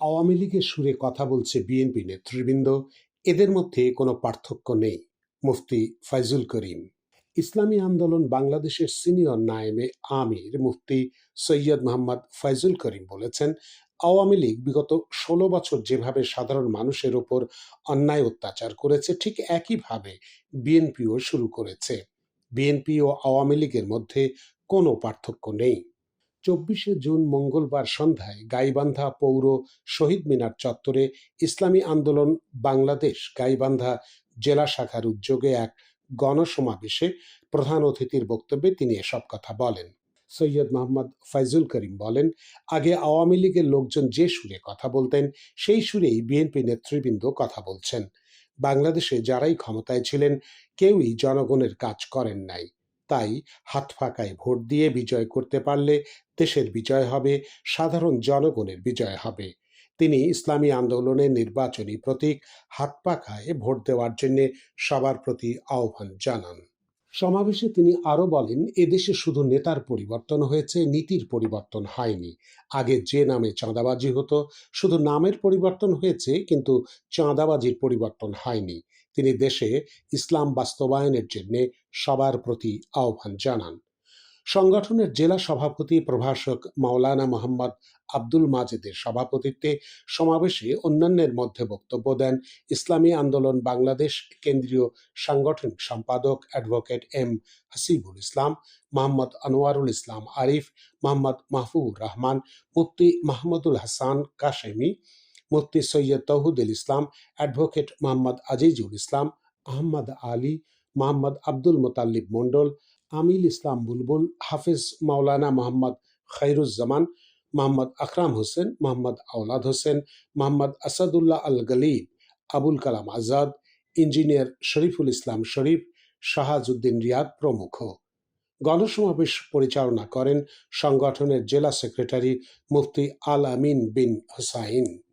আওয়ামী লীগের সুরে কথা বলছে বিএনপি নেতৃবৃন্দ। এদের মধ্যে কোনো পার্থক্য নেই, মুফতি ফাইজুল করিম। ইসলামী আন্দোলন বাংলাদেশের সিনিয়র নায়েমে আমির, মুফতি সৈয়দ মোহাম্মদ ফাইজুল করিম বলেছেন, আওয়ামী লীগ বিগত ষোলো বছর যেভাবে সাধারণ মানুষের ওপর অন্যায় অত্যাচার করেছে, ঠিক একইভাবে বিএনপিও শুরু করেছে। বিএনপি ও আওয়ামী লীগের মধ্যে কোনো পার্থক্য নেই। চব্বিশে জুন মঙ্গলবার সন্ধ্যায় গাইবান্ধা পৌর শহীদ মিনার চত্বরে ইসলামী আন্দোলন বাংলাদেশ গাইবান্ধা জেলা শাখার উদ্যোগে এক গণসমাবেশে প্রধান অতিথির বক্তব্যে তিনি এসব কথা বলেন। সৈয়দ মোহাম্মদ ফাইজুল করিম বলেন, আগে আওয়ামী লীগের লোকজন যে সুরে কথা বলতেন, সেই সুরেই বিএনপি নেতৃবৃন্দ কথা বলছেন। বাংলাদেশে যারাই ক্ষমতায় ছিলেন, কেউই জনগণের কাজ করেন নাই। তাই হাত ফাঁকায় ভোট দিয়ে বিজয় করতে পারলে দেশের বিজয় হবে, সাধারণ জনগণের বিজয় হবে। তিনি ইসলামী আন্দোলনের নির্বাচনী প্রতীক হাত পাখায় ভোট দেওয়ার জন্য সবার প্রতি আহ্বান জানান। সমাবেশে তিনি আরও বলেন, এদেশে শুধু নেতার পরিবর্তন হয়েছে, নীতির পরিবর্তন হয়নি। আগে যে নামে চাঁদাবাজি হতো, শুধু নামের পরিবর্তন হয়েছে, কিন্তু চাঁদাবাজির পরিবর্তন হয়নি। তিনি দেশে ইসলাম বাস্তবায়নের জন্যে সবার প্রতি আহ্বান জানান। সংগঠনের জেলা সভাপতি প্রভাষক মাওলানা মোহাম্মদ আব্দুল মাজেদের সভাপতিত্বে সমাবেশে অন্যান্যের মধ্যে বক্তব্য দেন ইসলামী আন্দোলন বাংলাদেশ কেন্দ্রীয় সাংগঠনিক সম্পাদক advocate M Hasibul Islam, Mohammad Anwarul Islam Arif, Mohammad Mahfur Rahman, Mufti Mahmudul Hasan Kashemi, Mufti Syed Tauhidul Islam, advocate Mohammad Azizul Islam, Ahmad Ali Mohammad Abdul Motallib Mondal, Amil Islam Bulbul, Hafiz Maulana Mohammad Khairuzzaman Mohammad Akram Hossain, Mohammad Awlad Hossain, Mohammad Asadullah Al Ghalib Abul Kalam Azad, engineer Shariful Islam Sharif Shahajuddin Riyad প্রমুখ। গণসমাবেশ পরিচালনা করেন সংগঠনের জেলা secretary মুফতি আল আমিন বিন হুসাইন।